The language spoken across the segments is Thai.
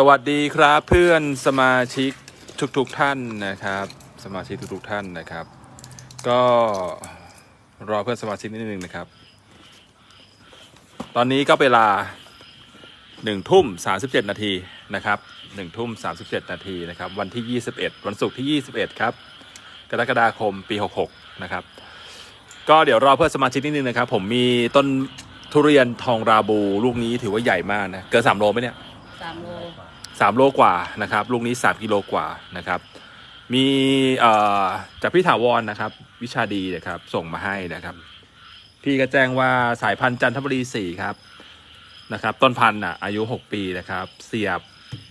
สวัสดีครับเพื่อนสมาชิกทุกๆทท่านนะครับ สมาชิกทุกๆท่านนะครับ ก็รอเพื่อนสมาชิกนิดนึงนะครับ ตอนนี้ก็เวลาหนึ่งทุ่มสาสิบเจ็ดนาทีนะครับหนึ่งทุ่มสาสิบเจ็ดนาทีนะครับ วันที่ยี่สิบเอ็ดวันศุกร์ที่ยี่สิบเอ็ดครับกรกฎาคมปีหกหกนะครับ ก็เดี๋ยวรอเพื่อนสมาชิกนิดนึงนะครับ ผมมีต้นทุเรียนทองราบูลูกนี้ถือว่าใหญ่มากนะเกินสามโลไหมเนี่ย สามโล สามโลกว่านะครับ ลูกนี้สามกิโลกว่านะครับ มีเอ่อจากพี่ถาวรนะครับ วิชาดีนะครับ ส่งมาให้นะครับ พี่ก็แจ้งว่าสายพันธุ์จันทบุรีสี่ครับนะครับ ต้นพันธุ์อะอายุหกปีนะครับ เสียบ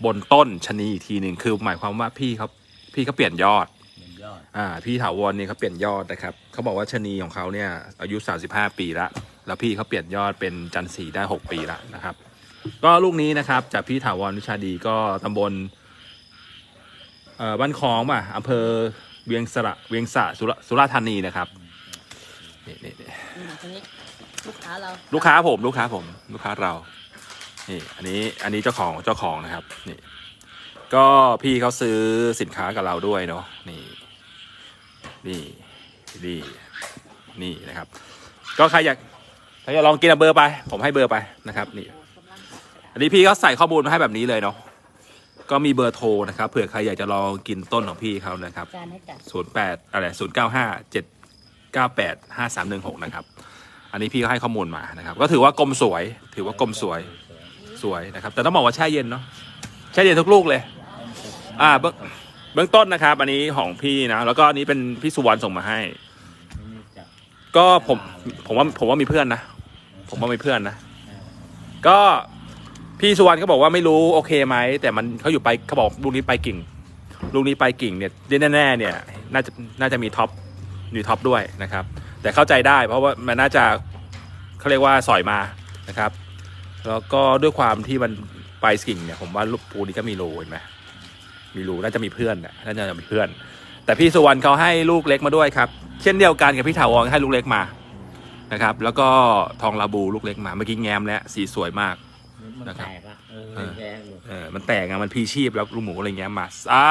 บนต้นชะนีอีกทีหนึ่งคือหมายความว่าพี่เขาพี่เขาเปลี่ยนยอดเงินยอดอ่าพี่ถาวรเนี่ยเขาเปลี่ยนยอดนะครับเขาบอกว่าชะนีของเขาเนี่ยอายุ 35 ปีละแล้วพี่เขาเปลี่ยนยอดเป็นจันทร์สีได้ 6 ปีละนะครับ ก็ลูกนี้นะครับ จากพี่ถาวรวิชาดีก็ตำบลเอ่อบ้านคลองป่ะอำเภอเวียงสระเวียงสะสุรสุราษฎร์ธานีนะครับนี่นี่นี่นี่มาทีนี้ลูกค้าเราลูกค้าผม ลูกค้าผม ลูกค้าเรา นี่ อันนี้อันนี้เจ้าของเจ้าของนะครับ นี่ ก็พี่เขาซื้อสินค้ากับเราด้วยเนาะนี่ นี่นี่นี่นะครับ ก็ใครอยากใครอยากลองกินเอาเบอร์ไป ผมให้เบอร์ไปนะครับ นี่ อันนี้พี่ก็ใส่ข้อมูลมาให้แบบนี้เลยเนาะก็มีเบอร์โทรนะครับเผื่อใครอยากจะลองกินต้นของพี่เขานะครับจานให้จัดศูนย์แปดอะไรศูนย์เก้าห้าเจ็ดเก้าแปดห้าสามหนึ่งหกนะครับ อันนี้พี่ก็ให้ข้อมูลมานะครับ ก็ถือว่ากลมสวย ถือว่ากลมสวยสวยนะครับ แต่ต้องบอกว่าแช่เย็นเนาะแช่เย็นทุกลูกเลย อ่าเบื้องเบื้องต้นนะครับ อันนี้ของพี่นะแล้วก็อันนี้เป็นพี่สุวรรณส่งมาให้นี่จากก็ผมผมว่าผมว่ามีเพื่อนนะผมว่ามีเพื่อนนะก็ พี่สุวรรณก็บอกว่าไม่รู้โอเคไหมแต่มันเขาอยู่ไปเขาบอกลูกนี้ไปกิ่ง ลูกนี้ไปกิ่งเนี่ยแน่ๆเนี่ยน่าจะน่าจะมีท็อปมีท็อปด้วยนะครับ แต่เข้าใจได้เพราะว่ามันน่าจะเขาเรียกว่าสอยมานะครับ แล้วก็ด้วยความที่มันไปกิ่งเนี่ยผมว่าลูกปูนี้ก็มีรูเห็นไหมมีรูน่าจะมีเพื่อนน่าจะมีเพื่อน แต่พี่สุวรรณเขาให้ลูกเล็กมาด้วยครับ เช่นเดียวกันกับพี่ถาวรให้ลูกเล็กมานะครับ แล้วก็ทองลาบูลูกเล็กมาเมื่อกี้แง้มแล้วสีสวยมาก นนะครับ แตกละเออเออแดงอยู่เออมันแตกอะมันพีชีพแล้วลุงหมูอะไรเงี้ยมาอ่า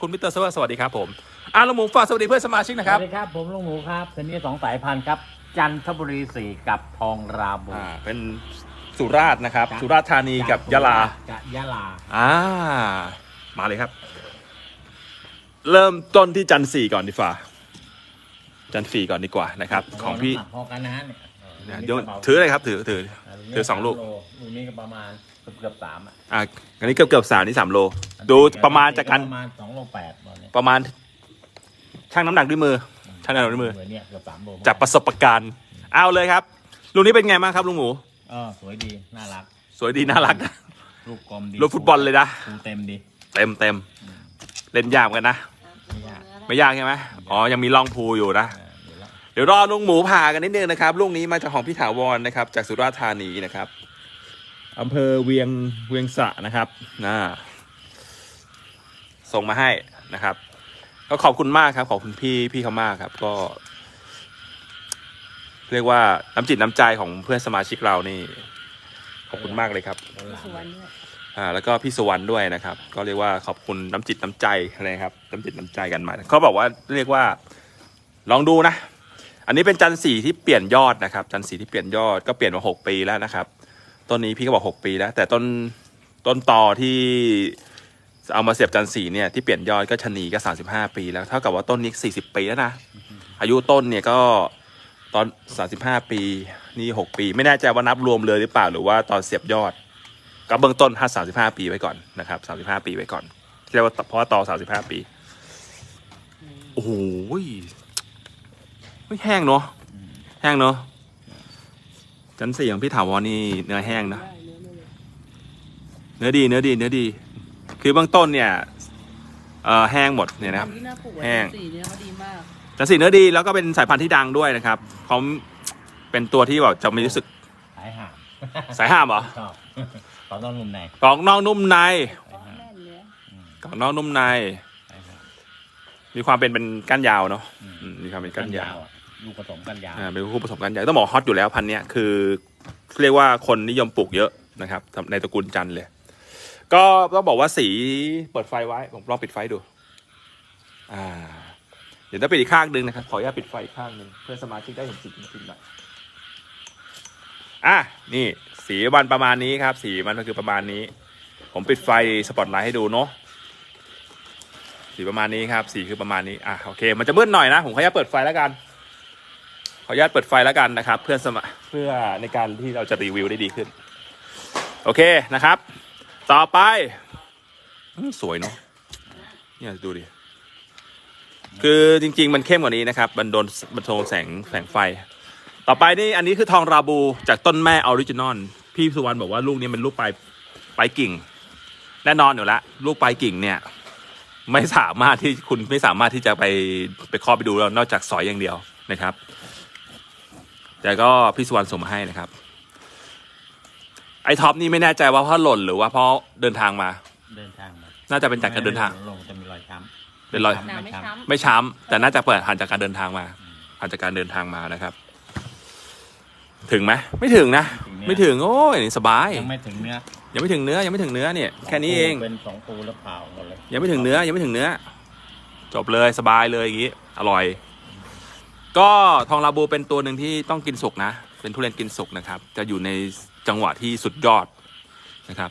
คุณมิสเตอร์เซอร์สวัสดีครับผมอ่าลุงหมูฝากสวัสดีเพื่อนสมาชิกนะครับ สวัสดีครับ ผมลุงหมูครับชนิดสองสายพันธุ์ครับ จันทบุรีสี่กับทองราบูอ่าเป็นสุราษฎร์นะครับ สุราษฎร์ธานีกับยะลา กับยะลาอ่า มาเลยครับ เริ่มต้นที่จันทร์สี่ก่อนดีกว่า จันทร์สี่ก่อนดีกว่านะครับ ของพี่น้ำหนักพอกันนะฮะเนี่ย เนี่ยเดี๋ยวถือเลยครับถือถือ ถือสองลูก ลูกนี้ก็ประมาณเกือบเกือบสามอะอ่าอันนี้เกือบเกือบสามนี่สามโล ดูประมาณจากกันประมาณสองโลแปดตอนเนี้ยประมาณชั่งน้ำหนักด้วยมือชั่งน้ำหนักด้วยมือ เหมือนเนี่ยเกือบสามโลจากประสบการณ์ เอาเลยครับลุงนี้เป็นไงบ้างครับลุงหมู เออสวยดีน่ารัก สวยดีน่ารักนะลูกกลมดีลูกฟุตบอลเลยนะฟูเต็มดี เต็มเต็มเล่นยากเหมือนกันนะไม่ยากไม่ยากใช่ไหมอ๋อยังมีล่องพูอยู่นะ เออเดี๋ยวละเดี๋ยวรอลุงหมูผ่ากันนิดนึงนะครับลูกนี้มาจากของพี่ถาวรนะครับ จากสุราษฎร์ธานีนะครับอำเภอเวียงเวียงสะนะครับนะส่งมาให้นะครับ ก็ขอบคุณมากครับ ขอบคุณพี่พี่เขามากครับ ก็ เรียกว่าน้ำจิตน้ำใจของเพื่อนสมาชิกเรานี่ ขอบคุณมากเลยครับวันหลังสวนด้วยอ่าแล้วก็พี่สุวรรณด้วยนะครับ ก็เรียกว่าขอบคุณน้ำจิตน้ำใจนะครับ น้ำจิตน้ำใจกันมาเขาบอกว่าเรียกว่า ลองดูนะ อันนี้เป็นจันทร์สีที่เปลี่ยนยอดนะครับ จันทร์สีที่เปลี่ยนยอดก็เปลี่ยนมาหกปีแล้วนะครับ ต้นนี้พี่ก็บอกหกปีแล้ว แต่ต้นต้นตอที่เอามาเสียบจันทร์สีเนี่ยที่เปลี่ยนยอดก็ชะนีก็สามสิบห้าปีแล้วเท่ากับว่าต้นนี้สี่สิบปีแล้วนะอายุต้นเนี่ยก็ตอนสามสิบห้าปีนี่หกปี ไม่แน่ใจว่านับรวมเลยหรือเปล่าหรือว่าตอนเสียบยอด ก็เบื้องต้นห้าสามสิบห้าปีไว้ก่อนนะครับสามสิบห้าปีไว้ก่อนเรียกว่าเพราะว่าต่อสามสิบห้าปีโอ้โห ไม่แห้งเนาะแห้งเนาะจันสี่ของพี่ถาวรนี่เนื้อแห้งนะได้เนื้อเนื้อเนื้อดีเนื้อดีเนื้อดี คือเบื้องต้นเนี่ยเอ่อแห้งหมดเนี่ยนะครับ ที่น่าปลูกแห้ไว้ง สีเนื้อเขาดีมากจันสี่เนื้อดีแล้วก็เป็นสายพันธุ์ที่ดังด้วยนะครับเขาเป็นตัวที่แบบจะไม่รู้สึกสายห่างสายห้ามเหรอชอบขอต้องนุ่มในกรอบนอกนุ่มในเพราะแน่นเนื้อกรอบนอกนุ่มใน สายห่างมีความเป็นเป็นก้านยาวเนาะอืมอืมมีความเป็นก้านยาว อะ ลูกผสมกันยาอ่าเป็นคู่ผสมกันใหญ่ต้องบอกฮอตอยู่แล้วพันธุ์เนี้ยคือ เรียกว่าคนนิยมปลูกเยอะนะครับในตระกูลจันทร์เลย ก็ต้องบอกว่าสีเปิดไฟไว้ ผมลองปิดไฟดู อ่า เดี๋ยวต้องปิดอีกข้างหนึ่งนะครับ ขออนุญาตปิดไฟอีกข้างหนึ่งเพื่อสมาชิกได้เห็นสีจริงๆหน่อยอะนี่ สีมันประมาณนี้ครับ สีมันก็คือประมาณนี้ ผมปิดไฟสปอตไลท์ให้ดูเนาะสีประมาณนี้ครับ สีคือประมาณนี้ อะโอเค มันจะมืดหน่อยนะ ผมขออนุญาตเปิดไฟแล้วกัน ออนุญาตเปิดไฟแล้วกันนะครับ เพื่อสมาเพื่อในการที่เราจะรีวิวได้ดีขึ้น โอเคนะครับ ต่อไปอสวยเนาะเนี่ยดูดิคือจริง ๆ มันเข้มกว่านี้นะครับมันโดนมันโดนแสงแสงไฟ ต่อไปนี่อันนี้คือทองราบูจากต้นแม่ออริจินอลพี่สุวรรณบอกว่าลูกนี้เป็นลูกปลายปลายกิ่ง แน่นอนอยู่แล้วลูกปลายกิ่งเนี่ย ไม่สามารถที่คุณไม่สามารถที่จะไปไปเคอบไปดูแล้วนอกจากสอยอย่างเดียวนะครับ แต่ก็พี่สุวรรณส่งมาให้นะครับ ไอท็อปนี่ไม่แน่ใจว่าเพราะหล่นหรือว่าเพราะเดินทางมา เดินทางมาน่าจะเป็นจากการเดินทาง ลงจะมีรอยช้ำเป็นรอย หนาไม่ช้ำไม่ช้ำแต่น่าจะเปิดผ่านจากการเดินทางมาผ่านจากการเดินทางมานะครับ ถึงไหมไม่ถึงนะไม่ถึงโอ้ยนี่สบาย ยังไม่ถึงเนื้อยังไม่ถึงเนื้อยังไม่ถึงเนื้อเนี่ยแค่นี้เองเป็นสองปูแล้วเผาหมดเลยยังไม่ถึงเนื้อยังไม่ถึงเนื้อ จบเลยสบายเลยอย่างนี้อร่อย ก็ทองลาบูเป็นตัวหนึ่งที่ต้องกินสุกนะ เป็นทุเรียนกินสุกนะครับ จะอยู่ในจังหวะที่สุดยอดนะครับ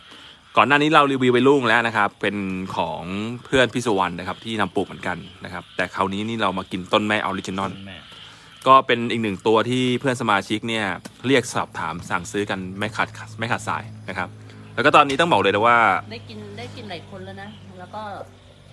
ก่อนหน้านี้เรารีวิวไปลูกแล้วนะครับ เป็นของเพื่อนพี่สุวรรณนะครับ ที่นำปลูกเหมือนกันนะครับ แต่คราวนี้นี่เรามากินต้นแม่ออริจินอลแม่ก็เป็นอีกหนึ่งตัวที่เพื่อนสมาชิกเนี่ยเรียกสอบถามสั่งซื้อกันไม่ขาดไม่ขาดสายนะครับ แล้วก็ตอนนี้ต้องบอกเลยนะว่า ได้กินได้กินหลายคนแล้วนะ แล้วก็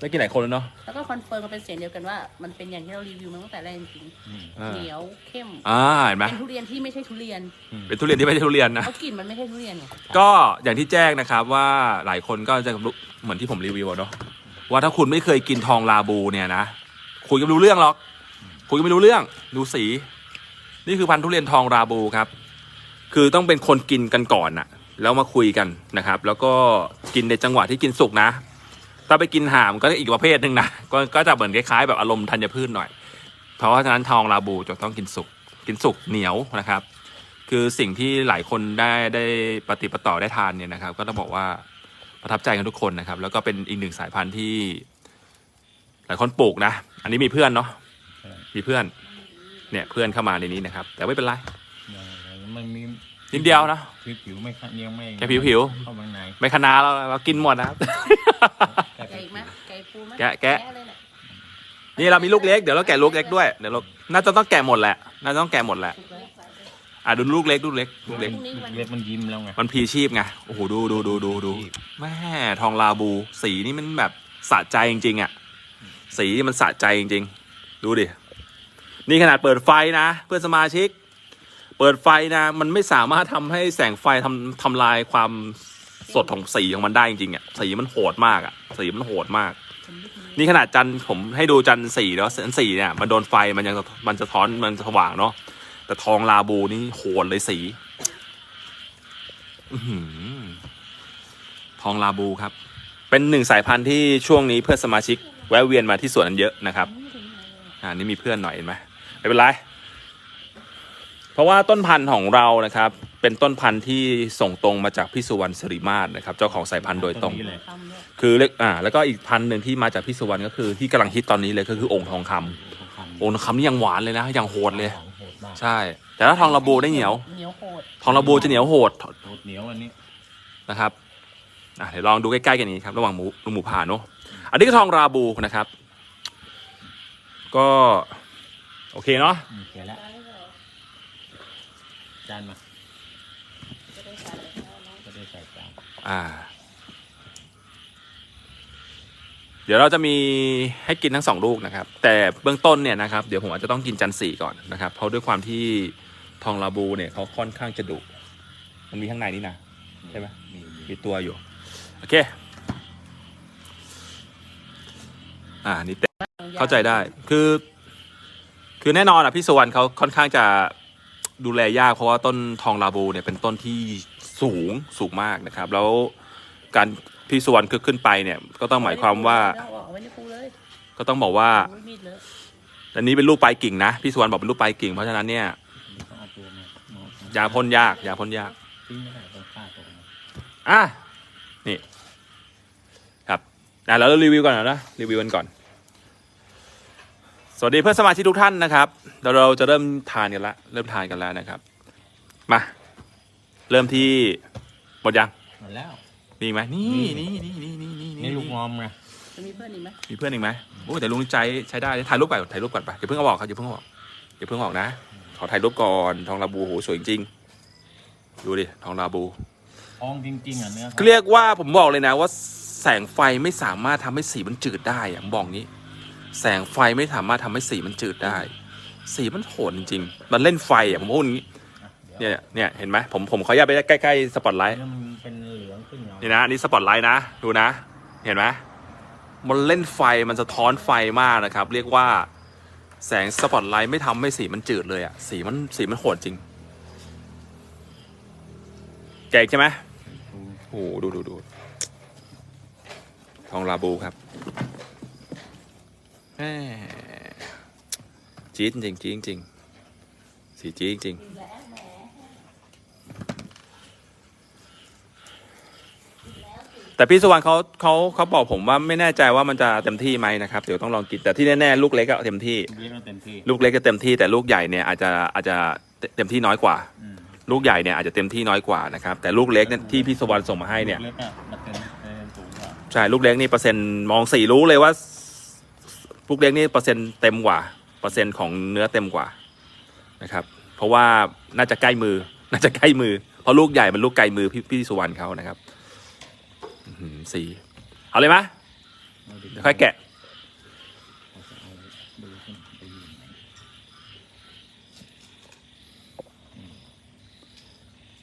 ได้กินหลายคนแล้วเนาะแล้วก็คอนเฟิร์มกันเป็นเสียงเดียวกันว่ามันเป็นอย่างที่เรารีวิวมาตั้งแต่แรกจริงอืมอ่าๆเหนียวเข้มอ่าเห็นไหมเป็นทุเรียนที่ไม่ใช่ทุเรียนเป็นทุเรียนที่ไม่ใช่ทุเรียนนะ เพราะกลิ่นมันไม่ใช่ทุเรียนไงก็อย่างที่แจ้งนะครับว่าหลายคนก็จะรู้เหมือนที่ผมรีวิวอะเนาะว่าถ้าคุณไม่เคยกินทองลาบูเนี่ยนะคุยกันไม่รู้เรื่องหรอกคุยกันไม่รู้เรื่องดูสี นี่คือพันธุ์ทุเรียนทองราบูครับ คือต้องเป็นคนกินกันก่อนน่ะ แล้วมาคุยกันนะครับ แล้วก็กินในจังหวะที่กินสุกนะ ถ้าไปกินห่ามก็อีกประเภทหนึ่งนะก็ก็จะเหมือนคล้ายๆแบบอารมณ์ธัญพืชหน่อย เพราะฉะนั้นทองราบูจะต้องกินสุกกินสุกเหนียวนะครับ คือสิ่งที่หลายคนได้ได้ปฏิปต่อได้ทานเนี่ยนะครับ ก็ต้องบอกว่าประทับใจกันทุกคนนะครับ แล้วก็เป็นอีกหนึ่งสายพันธุ์ที่ หลายคนปลูกนะ อันนี้มีเพื่อนเนาะมีเพื่อน เนี่ยเพื่อนเข้ามาในนี้นะครับ แต่ไม่เป็นไรมันมีนิดเดียวนะผิวผิวๆไม่คันยังไม่แค่ผิวๆเข้ามาในไม่คณาเราเรากินหมดนะครับ แค่แกะอีกไหมแกะปูไหมแกะแกะ เลยแหละนี่เรามีลูกเล็กเดี๋ยวเราแกะลูกเล็กด้วยเดี๋ยวเราน่าจะต้องแกะหมดแหละน่าจะต้องแกะหมดแหละถูกแล้วอะดูลูกเล็กลูกเล็กลูกเล็กพรุ่งนี้วันเล็บมันยิ้มแล้วไงมันพลีชีพไงโอ้โหดูดูดูดูดูแม่ทองลาบูสีนี่มันแบบสะใจจริงๆอะสีมันสะใจจริงๆ ดูดิ นี่ขนาดเปิดไฟนะเพื่อนสมาชิก เปิดไฟนะ มันไม่สามารถทำให้แสงไฟทำทำลายความ สดของสีของมันได้จริงๆอะสีมันโหดมากอะสีมันโหดมาก นี่ขนาดจันผมให้ดูจันสีแล้วจันสีเนี่ยมันโดนไฟมันยังมันจะท้อนมันสว่างเนาะแต่ทองลาบูนี่โหดเลยสีอืทองลาบูครับ เป็นหนึ่งสายพันธุ์ที่ช่วงนี้เพื่อนสมาชิก แวะเวียนมาที่สวนนั้นเยอะนะครับอ่านี่มีเพื่อนหน่อยเห็นไหมไม่เป็นไรเพราะว่าต้นพันธุ์ของเรานะครับ เป็นต้นพันธุ์ที่ส่งตรงมาจากพี่สุวรรณสิริมาศนะครับ เจ้าของสายพันธุ์โดยตรง นี้เลยทำด้วยคือเล็กอ่าแล้วก็อีกพันธุ์หนึ่งที่มาจากพี่สุวรรณก็คือที่กำลังฮิตตอนนี้เลยก็คือองค์ทองคำองค์ทองคำนี่ยังหวานเลยนะยังโหดเลยโหดมากใช่ แต่ถ้าทองระบูได้เหนียว เหนียวโหดทองระบูจะเหนียวโหดโหดเหนียวอันนี้นะครับอะเดี๋ยวลองดูใกล้ๆกันนี้ครับ ระหว่างหมูหมูผ่าเนอะอันนี้ก็ทองราบูนะครับ ก็โอเคเนาะอืมเขียนแล้วจานมาจะได้ใส่จาน อ่า เดี๋ยวเราจะมีให้กินทั้งสองลูกนะครับ แต่เบื้องต้นเนี่ยนะครับ เดี๋ยวผมอาจจะต้องกินจันทร์สี่ก่อนนะครับ เพราะด้วยความที่ทองราบูเนี่ยเขาค่อนข้างจะดุมันมีข้างในนี่นะใช่ไหมมีมีมีตัวอยู่ โอเค อ่านี่เต็มเข้าใจได้ คือ คือแน่นอนอะพี่สวรรณเขาค่อนข้างจะดูแลยากเพราะว่าต้นทองลาบูเนี่ยเป็นต้นที่ สูงสูงมากนะครับ แล้วการพี่สวรรณคือขึ้นไปเนี่ย ก็ต้องหมายความว่า ก็ต้องบอกว่า อันนี้เป็นลูกปลายกิ่งนะพี่สวรรณบอกเป็นลูกปลายกิ่งเพราะฉะนั้นเนี่ยองเอาตัวมาเอายาพ่นยากยาพ่นยากทิ้งไม่ได้ต้องฆ่าตัวมาอะนี่อะแล้วเรารีวิวก่อนนะรีวิวกันก่อน สวัสดีเพื่อนสมาชิกทุกท่านนะครับเดี๋ยวเราจะเริ่มทานกันละเริ่มทานกันแล้วนะครับ มา เริ่มที่หมดยังหมดแล้ว มีอีกไหมนี่นี่นี่นี่นี่นี่นี่ลูกงอมไงจะมีเพื่อนอีกไหมมีเพื่อนอีกไหมโอ้แต่ลุงใจใช้ได้ถ่ายรูปก่อนถ่ายรูปก่อนไปอย่าเพิ่งเอาออกครับอย่าเพิ่งเอาออกอย่าเพิ่งเอาออกนะขอถ่ายรูปก่อนทองลาบูโหสวยจริงๆดูดิทองลาบูทองจริงๆอะเนื้อเรียกว่าผมบอกเลยนะว่า แสงไฟไม่สามารถทำให้สีมันจืดได้อะผมบอกงี้ แสงไฟไม่สามารถทำให้สีมันจืดได้ สีมันโหดจริงๆมันเล่นไฟอะผมพูดอย่างนี้อะ เดี๋ยวเนี่ยเนี่ยเห็นไหมผมผมขออนุญาตไปใกล้ๆสปอตไลท์เนื้อมันเป็นเหลืองขึ้นเงานี่นะอันนี่สปอตไลท์นะดูนะ เห็นไหมมันเล่นไฟมันสะท้อนไฟมากนะครับ เรียกว่าแสงสปอตไลท์ไม่ทำให้สีมันจืดเลยอะสีมันสีมันโหดจริงแจกใช่ไหมโอ้โหดูดูดูทองลาบูครับแหม่จี๊ดจริงจี๊ดจริงสีจี๊ดจริง แต่พี่สุวรรณเขาเขาเขาบอกผมว่าไม่แน่ใจว่ามันจะเต็มที่ไหมนะครับเดี๋ยวต้องลองกินแต่ที่แน่ๆลูกเล็กอะเต็มที่เลี้ยงเราเต็มที่ลูกเล็กจะเต็มที่แต่ลูกใหญ่เนี่ยอาจจะอาจจะเต็มที่น้อยกว่า อืมลูกใหญ่เนี่ยอาจจะเต็มที่น้อยกว่านะครับแต่ลูกเล็กเนี่ยที่พี่สุวรรณส่งมาให้เนี่ย ลูกเล็กอะมันเป็นเป็นสูงกว่าใช่ลูกเล็กนี่เปอร์เซ็นต์มองสี่รู้เลยว่าลูกเล็กนี่เปอร์เซ็นต์เต็มกว่าเปอร์เซ็นต์ของเนื้อเต็มกว่านะครับ เพราะว่าน่าจะใกล้มือ น่าจะใกล้มือเพราะลูกใหญ่มันลูกไกลมือพี่พี่สุวรรณเขานะครับอื้อหือ สี่เอาเลยไหมเดี๋ยวค่อยแกะดูขึ้นไปยืนอืม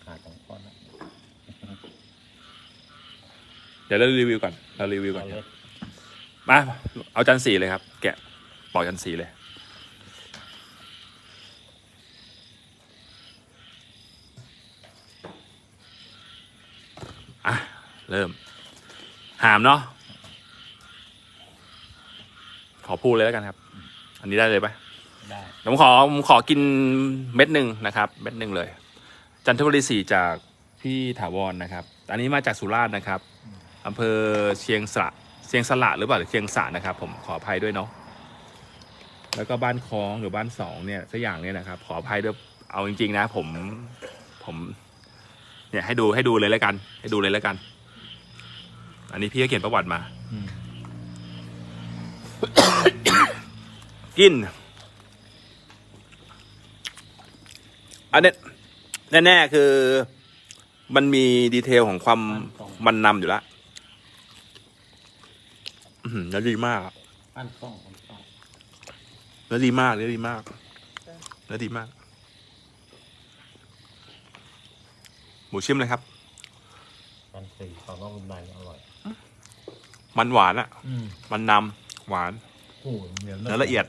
ขาดสองก้อนแล้วเดี๋ยวเรารีวิวก่อนเรารีวิวก่อนเอาเลยมาเอาจันสีเลยครับ แกะปอกจันสีเลย อะ เริ่ม หามเนาะขอพูดเลยแล้วกันครับ อันนี้ได้เลยปะได้ผมขอผมขอกินเม็ดหนึ่งนะครับ เม็ดหนึ่งเลย จันทบุรีสี่จากพี่ถาวรนะครับ อันนี้มาจากสุราษฎร์นะครับอำเภอเชียงสระเชียงสละหรือเปล่าหรือเชียงสระนะครับ ผมขออภัยด้วยเนาะแล้วก็บ้านคลองหรือบ้านสองเนี่ยสักอย่างเนี่ยนะครับ ขออภัยด้วยเอาจริง ๆ นะ ผมผม เนี่ยให้ดูให้ดูเลยแล้วกัน ให้ดูเลยแล้วกัน อันนี้พี่ก็เขียนประวัติมาอืมกิน อันเนี้ยแน่ๆคือ มันมีดีเทลของความมันนำอยู่แล้วอื้อหือเนื้อดีมากอะปั้นกล้องปั้นกล้องเนื้อดีมากเนื้อดีมากเนื้อดีมาก หมูชิมเลยครับ ปั้นสี่ตอนนอกรุมในอร่อย มันหวานอะอืมมันนำหวานโอ้โหเนื้อเนื้อละเอียด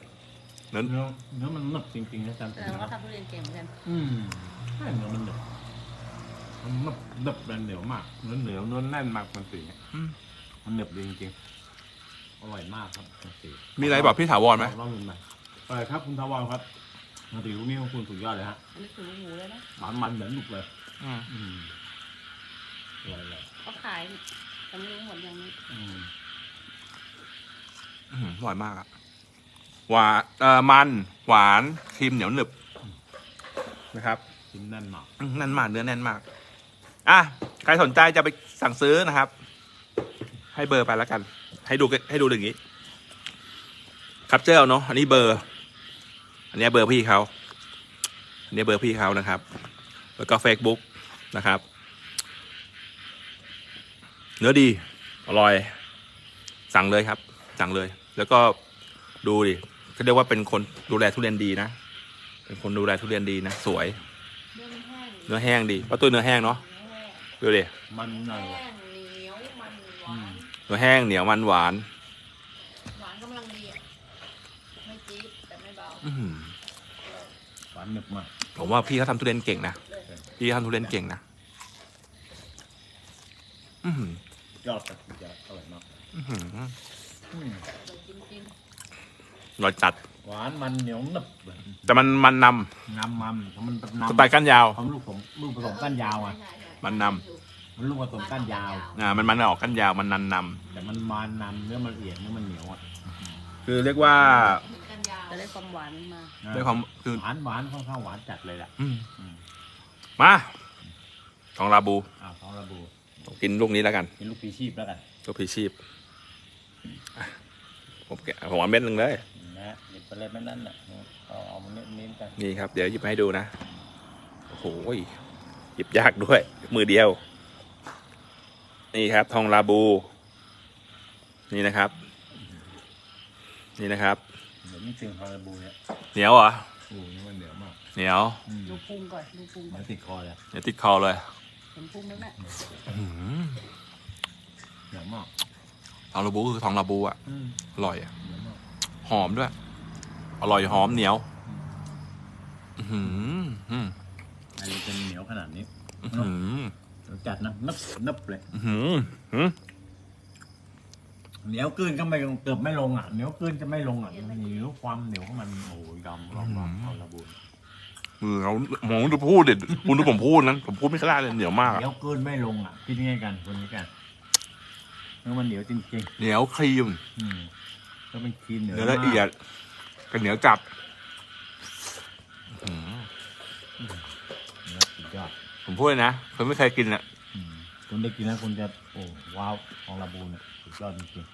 เนื้อเนื้อเนื้อมันหนึบจริงๆนะจันแต่ว่าทำทุเรียนเก่งเหมือนกันอืมใช่เนื้อมันหนึบมันหนึบหนึบและเหนียวมากเนื้อเหนียวเนื้อแน่นมากมันสีเนี่ยอืม มันหนึบดีจริงๆอร่อยมากครับมันสีมีอะไรบอกพี่ถาวรไหมลองดูหน่อยอร่อยครับคุณทวารครับมันสีลูกนี้ของคุณสุดยอดเลยฮะอันนี้คือลูกหมูเลยนะหวานมันเหมือนลูกเลย อืม อืมอร่อยเลยเขาขาย แต่ไม่รู้หมดยังนี้อืมอื้อหืออร่อยมากอะหวานเอ่อมัน หวานครีมเหนียวหนึบนะครับ ชิ้นแน่นมากอื้อแน่นมากเนื้อแน่นมาก อะ ใครสนใจจะไปสั่งซื้อนะครับ ให้เบอร์ไปแล้วกัน ให้ดูให้ดูอย่างนี้ ครับเจ้าเนาะ อันนี้เบอร์ อันนี้เบอร์พี่เขา อันนี้เบอร์พี่เขานะครับ แล้วก็ Facebook นะครับ เนื้อดี อร่อย สั่งเลยครับ สั่งเลย แล้วก็ดูดิเขาเรียกว่าเป็นคนดูแลทุเรียนดีนะ เป็นคนดูแลทุเรียนดีนะ สวยเรื่องแห้งเนื้อแห้งดีเพราะตัวเนื้อแห้งเนาะเนื้อแห้งดูดิ มันหน่อยแห้งเหนียวมันหวานเนื้อแห้งเหนียวมันหวาน หวานกำลังดีอะไม่จี๊ดแต่ไม่เบาอื้อหือหวานหนึบมากผมว่าพี่เขาทำทุเรียนเก่งนะ พี่เขาทำทุเรียนเก่งนะ อือหือยอดครับยอดอร่อยมากอื้อหืออืมเลยจริงอร่อยจัด หวานมันเหนียวหนึบแต่มันมันนงำมันมันเป็นำสนำไตล์ก้านยาวของลูกผมลูกผสมก้านยาวอะใช่ใช่มันนมันลูกผสมก้านยาว อ่ามันมันออกก้านยาวมันนันนแต่มันมานนำเนื้อมันละเอียดเนื้อมันเหนียวอะคือเรียกว่ากันยาวจะได้ความหวานมาด้วยความคือหวานหวานค่อนข้างหวานจัดเลยแหละอืมอืมมาทองลาบูอ่าของระบูผม กินลูกนี้แล้วกันกินลูกปีชีพแล้วกันลูกพีชีพอะผมแกะผมเอาเม็ดหนึ่งเลย นะฮะหยิบไปเลยไม่นั่นน่ะเอาเอามันเน้นๆกันนี่ครับ เดี๋ยวหยิบมาให้ดูนะ โอ้โหหยิบยากด้วย มือเดียว นี่ครับ ทองลาบู นี่นะครับ นี่นะครับ เดี๋ยวนี้จึงของระบูเนี่ยเหนียวเหรอ โอ้นี่มันเหนียวมากเหนียวอืมดูพุงก่อนดูพุงก่มัอนนติดคอเลย เดี๋ยวติดคอเลย เห็นพุงไหมแม่อื้อหือเหนียวมากทองลาบูคือทองลาบูอะ อืมอร่อยอะเหนียวมากหอมด้วย อร่อยหอมเหนียว อื้อหืออื้ออันนี้เป็นเหนียวขนาดนี้หือเดี๋ยวจัดนะนับนับเลยอื้อหือหือเหนียวกลืนก็ไม่ลงเกือบไม่ลงอะเหนียวกลืนจะไม่ลงอะมันเหนียวความเหนียวของมันโอ้ยดำรอบๆของระบู มือเขามองดูพูดเด็ดคุณดูผมพูดนั้นผมพูดไม่กล้าเลยเหนียวมากเหนียวเกลืนไม่ลงอะคิดง่ายกันคนนี้กันเนื้อมันเหนียวจริงเหนียวครีมๆอืมก็เป็นครีมเหนียวเนื้อละเอียดกับเหนียวจัดอื้อหือเนื้อสุดยอดผมพูดเลยนะคนไม่เคยกินอะอืมคุณได้กินแล้วคุณจะโอ้ว้าวของระบูเนี่ยสุดยอดจริง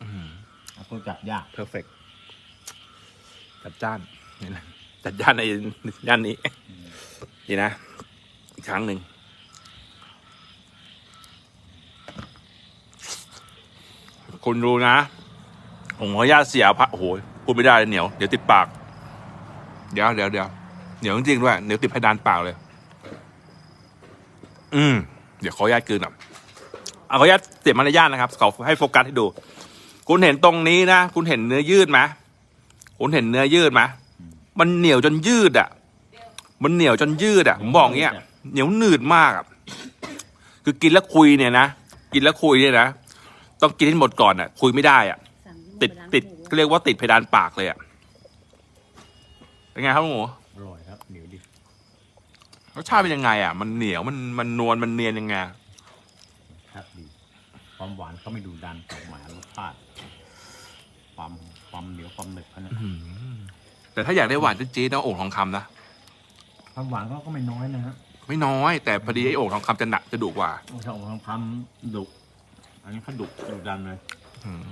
อื้อหือๆแล้วก็จัดยาก เพอร์เฟกจัดจ้านนี่นะ จัดจ้านในย่านนี้นี่นะ อีกครั้งหนึ่งคุณดูนะผมขออนุญาตเสียพระโอ้โหพูดไม่ได้เลยเหนียวเดี๋ยวติดปาก เดี๋ยวเดี๋ยวเดี๋ยวเหนียวจริงๆด้วยเหนียวติดเพดานปากเลย อืมเดี๋ยวขออนุญาตกืนอะเอาขออนุญาตเสียมารยาทนะครับขอให้โฟกัสให้ดู คุณเห็นตรงนี้นะ คุณเห็นเนื้อยืดไหมคุณเห็นเนื้อยืดไหม มันเหนียวจนยืดอะ มันเหนียวจนยืดอะผมบอกเงี้ยเหนียวหนืดมากอะคือกินแล้วคุยเนี่ยนะกินแล้วคุยเนี่ยนะต้องกินให้หมดก่อนอะ คุยไม่ได้อะสั่งติดติดก็เรียกว่าติดเพดานปากเลยอะเป็นไงครับลุงหมูอร่อยครับเหนียวดีรสชาติเป็นยังไงอะ มันเหนียวมันมันนวลมันเนียนยังไงครับดี ความหวานเขาไม่ดูดันออกมารสชาติความความเหนียวความหนึบเขาเนี่ย แต่ถ้าอยากได้หวานจี๊ดๆต้องโอ่งทองคำนะ ความหวานเขาก็ไม่น้อยนะฮะไม่น้อย แต่พอดีไอ้โอ่งทองคำจะหนักจะดุกว่า โอ้โหความความดุอันนี้เขาดุดุดันเลยอืม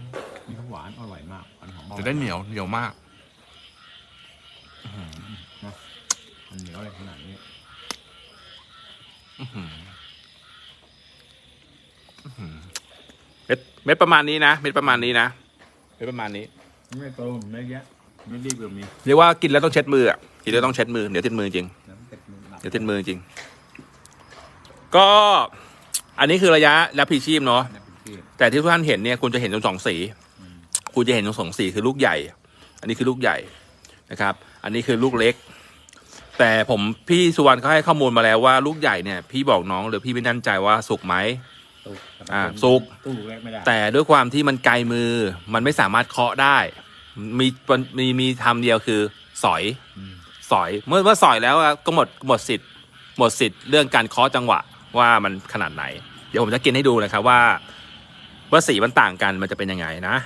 นี่เขาหวานอร่อยมากหวานหอมจะได้เหนียวเหนียวมาก มันเหนียวอะไรขนาดนี้อื้อหืออื้อหือเม็ดเม็ดประมาณนี้นะเม็ดประมาณนี้นะเม็ดประมาณนี้ ไม่โตไม่เยอะ ไม่รีบแบบนี้เรียกว่ากินแล้วต้องเช็ดมืออะกินแล้วต้องเช็ดมือเดี๋ยวติดมือจริงน้ำเป็ดมือหนักเดี๋ยวติดมือจริง ก็ อันนี้คือระยะและพรีชีพเนาะเนี่ยเป็นที่แต่ที่ทุกท่านเห็นเนี่ยคุณจะเห็นตรงสองสีอืมคุณจะเห็นตรงสองสีคือลูกใหญ่ อันนี้คือลูกใหญ่นะครับ อันนี้คือลูกเล็ก แต่ผมพี่สุวรรณเขาให้ข้อมูลมาแล้วว่าลูกใหญ่เนี่ยพี่บอกน้องหรือพี่ไม่แน่นใจว่าสุกไหมตู้อ่าสุกตู้แรกไม่ได้แต่ด้วยความที่มันไกลมือมันไม่สามารถเคาะได้ มีมีมีทำเดียวคือสอยอืมสอยเมื่อเมื่อสอยแล้วอะก็หมดหมดสิทธิ์หมดสิทธิ์เรื่องการเคาะจังหวะว่ามันขนาดไหน เดี๋ยวผมจะกินให้ดูนะครับว่าว่าสีมันต่างกันมันจะเป็นยังไงนะ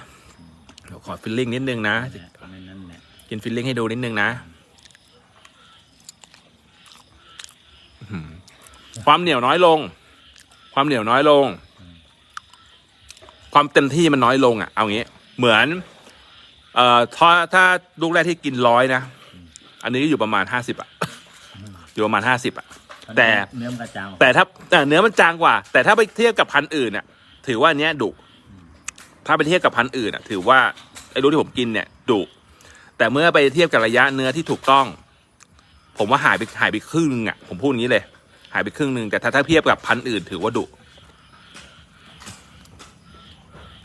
เดี๋ยวขอฟิลลิ่งนิดนึงนะเนี่ยไม่นั่นแหละกินฟิลลิ่งให้ดูนิดนึงนะอื้อหือความเหนียวน้อยลง ความเหนียวน้อยลง ความเต็มที่มันน้อยลงอะเอางี้ เหมือน เอ่อถ้าถ้าลูกแรกที่กินร้อยนะ อันนี้อยู่ประมาณห้าสิบอะ อยู่ประมาณห้าสิบอะ แต่ เนื้อมันกระจางออกแต่ถ้าแต่เนื้อมันจางกว่า แต่ถ้าไปเทียบกับพันธุ์อื่นน่ะ ถือว่าอันเนี้ยดุ ถ้าไปเทียบกับพันธุ์อื่นน่ะ ถือว่าไอ้รู้ที่ผมกินเนี่ยดุแต่เมื่อไปเทียบกับระยะเนื้อที่ถูกต้อง ผมว่าหายไปหายไปครึ่งนึงอะ ผมพูดอย่างนี้เลย หายไปครึ่งนึงแต่ถ้าถ้าเทียบกับพันธุ์อื่น ถือว่าดุ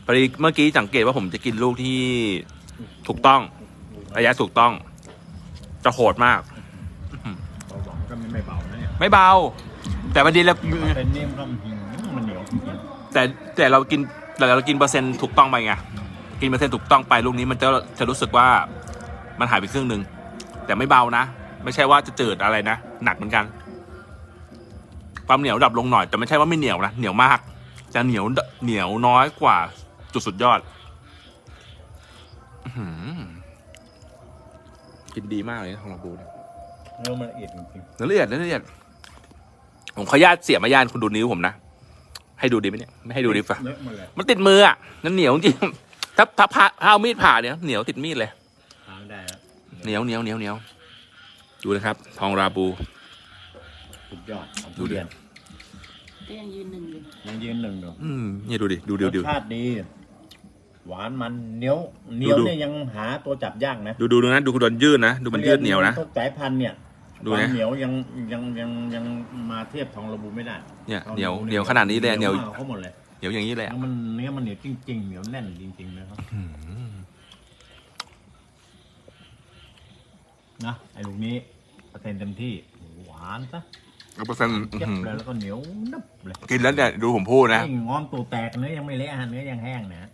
พอดีเมื่อกี้สังเกตว่าผมจะกินลูกที่ ถูกต้อง ระยะถูกต้อง จะโหดมาก เบาหวานก็ไม่ไม่เบานะเนี่ยไม่เบา แต่พอดีเราเป็นนิ่มก็มันมันเหนียวจริงแต่แต่เรากินแต่เรากินเปอร์เซ็นต์ถูกต้องไปไงกินเปอร์เซ็นต์ถูกต้องไปลูกนี้มันจะจะรู้สึกว่ามันหายไปครึ่งหนึ่งแต่ไม่เบานะ ไม่ใช่ว่าจะจืดอะไรนะหนักเหมือนกัน ความเหนียวดับลงหน่อยแต่ไม่ใช่ว่าไม่เหนียวนะเหนียวมาก จะเหนียวเหนียวน้อยกว่าจุดสุดยอดอื้อหือ กินดีมากเลยนะทองระบูเนี่ยเนื้อมันละเอียดจริงเนื้อละเอียดเนื้อละเอียด ผมขออนุญาตเสียมาย่านคุณดูนิ้วผมนะ ให้ดูดีไหมเนี่ย ไม่ให้ๆดูดีป่ะเนื้อมันเลยมันติดมืออะนั่นเหนียวจริง ถ้าถ้าผ่าถ้าเอามีดผ่าเนี่ยเหนียวติดมีดเลยทานได้แล้วเหนียวเหนียวเหนียวเหนียวดูนะครับ ทองราบู สุดยอดของดูทุดิเรียนก็ยังยืนหนึ่งอยู่ยังยืนหนึ่งอยู่อืมเนี่ยดูดิ ดูรดูสดูชาติดี หวานมันเหนียวเหนียวดูเนี่ยยังหาตัวจับยากนะดูดูดูนะดูคุณโดนยืดนะดูมันยืดเหนียวนะทุกสายพันธุ์เนี่ยดูควานะมเหนียวยังยังยังยังมาเทียบทองระบุไม่ได้เนี่ยเหนียวเหนียวขนาดนี้เลยเหนียวมากเขาหมดเลยเหนียวอย่างนี้เลยแล้อะวมันเนื้อมันเหนียวจริง ๆ เหนียวแน่นจริงๆนะครับอืมนะไอ้ลูกนี้เปอร์เซ็นต์เต็มที่หวานซะแล้วเปอร์เซ็นต์เจ็บเลยแล้วก็เหนียวนับเลยกินแล้วเนี่ยดูผมพูดนะไอ้งอมตัวแตกเนื้อยังไม่เละฮะเนื้อยังแห้งนะ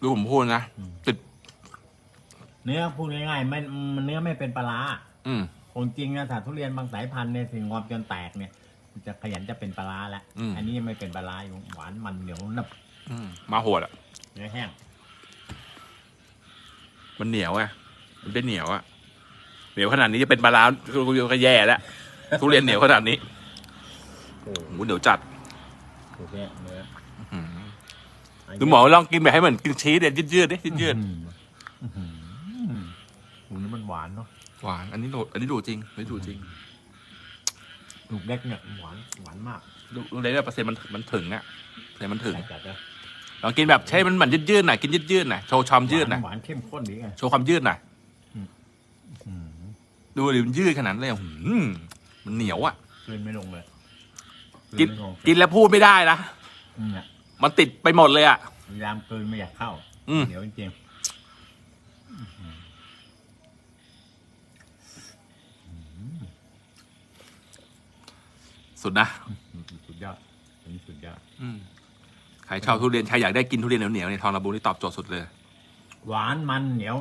ดูผมพูดนะ ติด เนื้อพูดง่ายๆไม่มันเนื้อไม่เป็นปลาร้าอืมคนจริงนะถ้าทุเรียนบางสายพันธุ์เนี่ยถึงงอมจนแตกเนี่ยมันจะขยันจะเป็นปลาร้าแล้วอืม อันนี้ยังไม่เป็นปลาร้าอยู่หวานมันเหนียวนับอืมมาโหดอะ เนื้อแห้งมันเหนียวไงมันเป็นเหนียวอะ เหนียวขนาดนี้จะเป็นปลาร้าก็แย่แล้วทุเรียนเหนียวขนาดนี้โอ้โหเหนียวจัดโหเนี่ยเนื้ออืม ดูหมอลองกินแบบให้เหมือนกินชีสเนี่ยยืดๆดิยืดอื้อหือหูนี่มันหวานเนาะๆหวาน อันนี้โดดอันนี้ดูจริงอันนี้ดูจริงลูกเล็กเนี่ยหวานหวานมากดูดูเลยเนี่ยเปอร์เซ็นต์มันมันถึงอะเปอร์เซ็นต์มันถึงจัดนะลองกินแบบใช้มันเหมือนยืดๆหน่อยกินยืดๆหน่อยโชว์ความยืดหน่อยหวานเข้มข้นดีไงโชว์ความยืดหน่อยอืมดูดิมันยืดขนาดนั้นเลยหืมมันเหนียวอะกลืนไม่ลงเลยกินไม่ลงกินแล้วพูดไม่ได้นะอืมเนี่ย มันติดไปหมดเลยอะพยายามกลืนไม่อยากเข้าอืมเดี๋ยวจริงๆสุดนะสุดยอดอันนี้สุดยอด อืมใครชอบทุเรียนใครอยากได้กินทุเรียนเหนียวๆเนี่ยทองระบูนี่ตอบโจทย์สุดเลย หวานมันเหนียว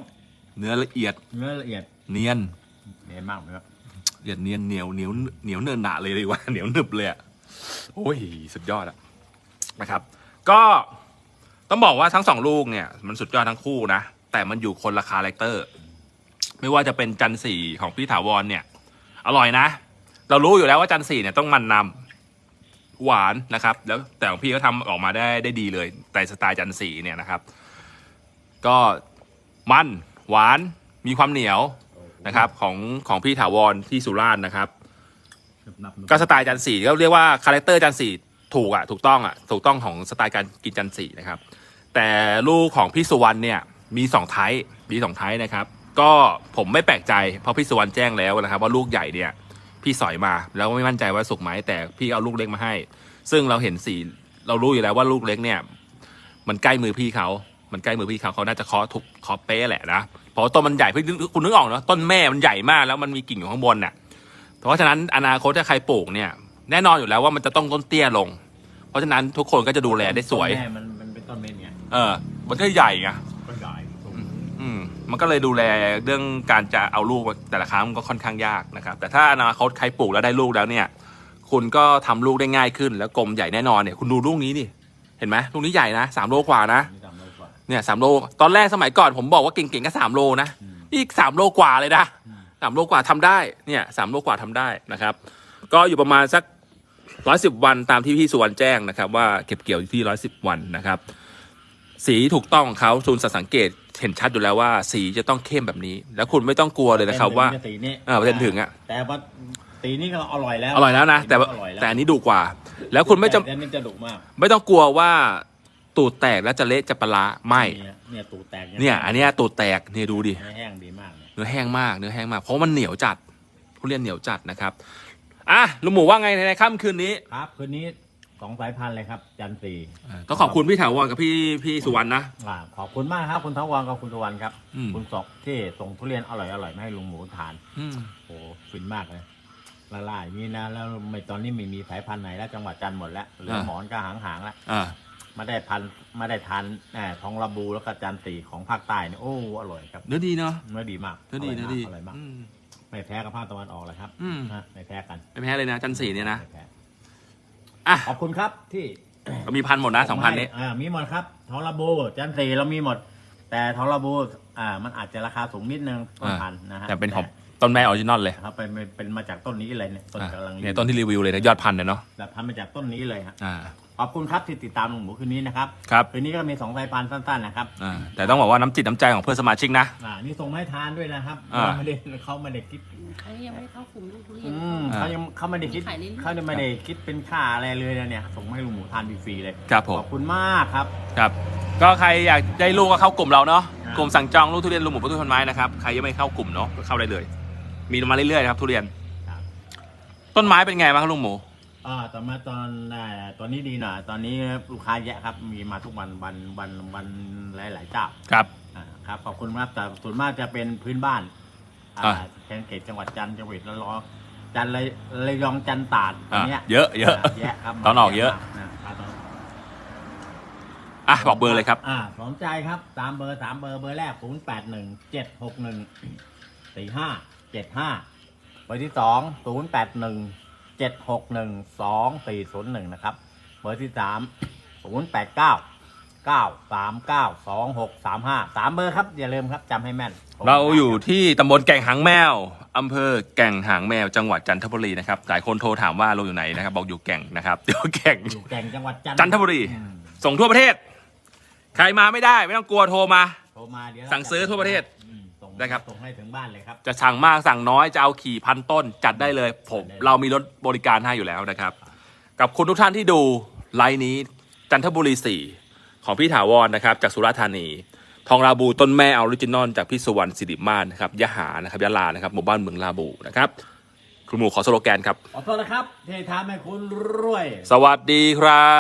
เนื้อละเอียดเนื้อละเอียดเนียนเหนียวมากเลยครับละเอียดเนียนเหนียวเหนียวเหนียวเนินหนาเลยดีกว่า เหนียวหนึบเลยอะโอ้ยสุดยอดอะนะครับ ก็ต้องบอกว่าทั้งสองลูกเนี่ย มันสุดยอดทั้งคู่นะ แต่มันอยู่คนละคาแรคเตอร์ ไม่ว่าจะเป็นจันสีของพี่ถาวรเนี่ย อร่อยนะ เรารู้อยู่แล้วว่าจันสีเนี่ยต้องมันนำหวานนะครับ แล้วแต่ของพี่ก็ทำออกมาได้ได้ดีเลย แต่สไตล์จันสีเนี่ยนะครับ ก็มันหวานมีความเหนียวนะครับของของพี่ถาวรที่สุราษฎร์นะครับนับๆก็สไตล์จันสีก็เรียกว่าคาแรคเตอร์จันสี ถูกอะถูกต้องอะถูกต้องของสไตล์การกินจันสีนะครับ แต่ลูกของพี่สุวรรณเนี่ยมีสองไทป์มีสองไทป์นะครับ ก็ผมไม่แปลกใจเพราะพี่สุวรรณแจ้งแล้วนะครับ ว่าลูกใหญ่เนี่ยพี่สอยมาแล้วไม่มั่นใจว่าสุกไหมแต่พี่เอาลูกเล็กมาให้ ซึ่งเราเห็นสีเรารู้อยู่แล้วว่าลูกเล็กเนี่ยมันใกล้มือพี่เขามันใกล้มือพี่เขาเขาน่าจะเคาะทุกเคาะเป๊ะแหละนะเพราะต้นมันใหญ่พี่คุณนึกออกเนาะต้นแม่มันใหญ่มากแล้วมันมีกิ่งอยู่ข้างบนน่ะเพราะฉะนั้นอนาคตถ้าใครปลูกเนี่ย แน่นอนอยู่แล้วว่ามันจะต้องต้นเตี้ยลง เพราะฉะนั้นทุกคนก็จะดูแลได้สวย ต้นแม่มันมันเป็นต้นเม็ดไงเออ มันก็ใหญ่ไงต้นใหญ่สูงอืม มันก็เลยดูแลเรื่องการจะเอาลูกแต่ละครั้งมันก็ค่อนข้างยากนะครับ แต่ถ้าอนาคตใครปลูกแล้วได้ลูกแล้วเนี่ย คุณก็ทำลูกได้ง่ายขึ้น แล้วกลมใหญ่แน่นอนเนี่ยคุณดูลูกนี้นี่เห็นไหมลูกนี้ใหญ่นะสามโลกว่านะนี่จำได้กว่าเนี่ยสามโลตอนแรกสมัยก่อนผมบอกว่าเก่งๆก็สามโลนะอืมอีกสามโลกว่าเลยนะ อืม สามโลกว่าทำได้เนี่ยสามโลกว่าทำได้นะครับ ก็อยู่ประมาณสัก ร้อยสิบวันตามที่พี่สุวรรณแจ้งนะครับ ว่าเก็บเกี่ยวอยู่ที่ร้อยสิบวันนะครับ สีถูกต้องของเขาซูนสังเกตเห็นชัดอยู่แล้วว่า สีจะต้องเข้มแบบนี้ แล้วคุณไม่ต้องกลัวเลยนะครับว่าสีนี้เออเปอร์เซ็นต์ถึงอะแต่ว่าสีนี้ก็อร่อยแล้วอร่อยแล้วนะแต่ว่าอร่อยล้วแต่อันนี้ดุกว่า แล้วคุณไม่จำแต่อันนี้จะดุมากไม่ต้องกลัวว่าตูดแตกแล้วจะเละจะปลาร้าไม่เนี่ยเนี่ยตูแตกเนี่ยอันเนี้ยตูดแตกเนี่ยดูดิเนื้อแห้งดีมากเนี่ยเนื้อแห้งมากเนื้อแห้งมากเพราะมันเหนียวจัดทุเรียนเหนียวจัดนะครับ อะลุงหมูว่าไงในค่ำคืนนี้ครับคืนนี้สองสายพันธุ์เลยครับ จันทรีต้องขอบคุณพี่ถาวรกับพี่พี่สุวรรณนะอ่าขอบคุณมากครับคุณทวรกับคุณสุวรรณครับอืมคุณศอกที่ส่งทุเรียนอร่อยอร่อยๆมาให้ลุงหมูทานอืมโอ้ฟินมากเลยละลายอย่างนี้นะแล้วไม่ตอนนี้ไม่มีสายพันธุ์ไหนแล้วจังหวัดจันทร์หมดแล้วเหลือหมอนก็หางหางๆแล้วอ่ามาได้พันธุ์มาได้ทานแหมทองระบูแล้วก็จันทรีของภาคใต้เนี่ยโอ้อร่อยครับเนื้อดีเนาะเนื้อดีมากเนื้อดีร่ยเนื้อมากดีอร่อยมากอืม ไม่แพ้กับภาคตะวันออกเลยครับอืมนะไม่แพ้กันไม่แพ้เลยนะ จันสีเนี่ยนะ ไม่แพ้อะ ขอบคุณครับที่เรามีพันหมดนะสองพันนี้อ่ามีหมดครับทอร์โบจันทรีเรามีหมด แต่ทอร์โบอ่ามันอาจจะราคาสูงนิดนึงต้นพันธุ์นะฮะแต่เป็นของต้นแม่ออริจินอลเลยครับเป็นเป็นเป็นมาจากต้นนี้เลยเนี่ยต้นอะกำลังเนี่ยต้นที่รีวิวเลยนะยอดพันธุ์เนี่ยเนาะแบบทำมาจากต้นนี้เลยฮะ อ่า ขอบคุณครับที่ติดตามลุงหมูคืนนี้นะครับครับคืนนี้ก็มีสองสายพันธุ์สั้นๆนะครับอ่าแต่ต้องบอกว่าน้ำจิตน้ำใจของเพื่อนสมาชิกนะ อ่านี่ส่งมาให้ทานด้วยนะครับอ่า เขาไม่ได้เขาไม่ได้คิดอันนี้ยังไม่ได้เข้ากลุ่มลูกทุเรียน อืมอ่าเขายังเขาไม่ได้คิดขายเรื่อยๆ เขาไม่ได้คิดเป็นค่าอะไรเลยนะเนี่ยส่งมาให้ลุงหมูทานฟรีๆเลยครับผม ขอบคุณมากครับ ครับ ก็ใครอยากได้ลูกก็เข้ากลุ่มเราเนาะครับ กลุ่มสั่งจองลูกทุเรียนลุงหมูประตูพันไม้นะครับใครยังไม่เข้ากลุ่มเนาะก็เข้าได้เลย มีมาเรื่อยๆนะครับทุเรียน ครับต้นไม้เป็นไงบ้างครับลุงหมู อ่าต่อมาตอนอ่าตอนนี้ดีหน่อยตอนนี้ลูกค้าเยอะครับ มีมาทุกวันวันวันวันหลายๆเจ้าครับ อ่าครับขอบคุณครับแต่ส่วนมากจะเป็นพื้นบ้านอ่าอ่าแคนเขตจังหวัดจันทร์จังหวัดระยองจันทร์ระระยองจันทร์ตราดอะนเนี้ยเยอะเยอะเยอะครับตอนออกเยอะ นะครับตอนอะบอกเบอร์เลยครับ อ่าสนใจครับตามเบอร์สามเบอร์เบอร์แรกศูนย์แปดหนึ่งเจ็ดหกหนึ่งสี่ห้าเจ็ดห้าเบอร์ที่สองศูนย์แปดหนึ่ง เจ็ดหกหนึ่งสองสี่ศูนย์หนึ่งนะครับเบอร์ที่สามศูนย์แปดเก้าเก้าสามเก้าสองหกสามห้าสามเบอร์ครับ อย่าลืมครับจำให้แม่นเราอยู่ที่ตำบลแก่งหางแมวอำเภอแก่งหางแมวจังหวัดจันทบุรีนะครับหลายคนโทรถามว่าเราอยู่ไหนนะครับ บอกอยู่แก่งนะครับเดี๋ยวแก่งอยู่แก่งจังหวัดจันจันทบุรีอืมส่งทั่วประเทศ ใครมาไม่ได้ ไม่ต้องกลัวโทรมาโทรมาเดี๋ยวสั่งซื้อทั่วประเทศอืมส่ง นะครับ ส่งให้ถึงบ้านเลยครับ จะสั่งมากสั่งน้อยจะเอาขี่พันต้นจัดได้เลย ผมจัดได้เลยเรามีรถบริการให้อยู่แล้วนะครับ กับคุณทุกท่านที่ดูไลน์นี้จันทบุรี4ของพี่ถาวรนะครับ จากสุราษฎร์ธานี ทองราบูต้นแม่ออริจินอลจากพี่สุวรรณสิริมาศนะครับยะหานะครับยะลานะครับหมู่บ้านเมืองลาบูนะครับคุณหมูขอสโลแกนครับขอโทษนะครับที่ทำให้คุณรวย สวัสดีครั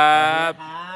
บครับ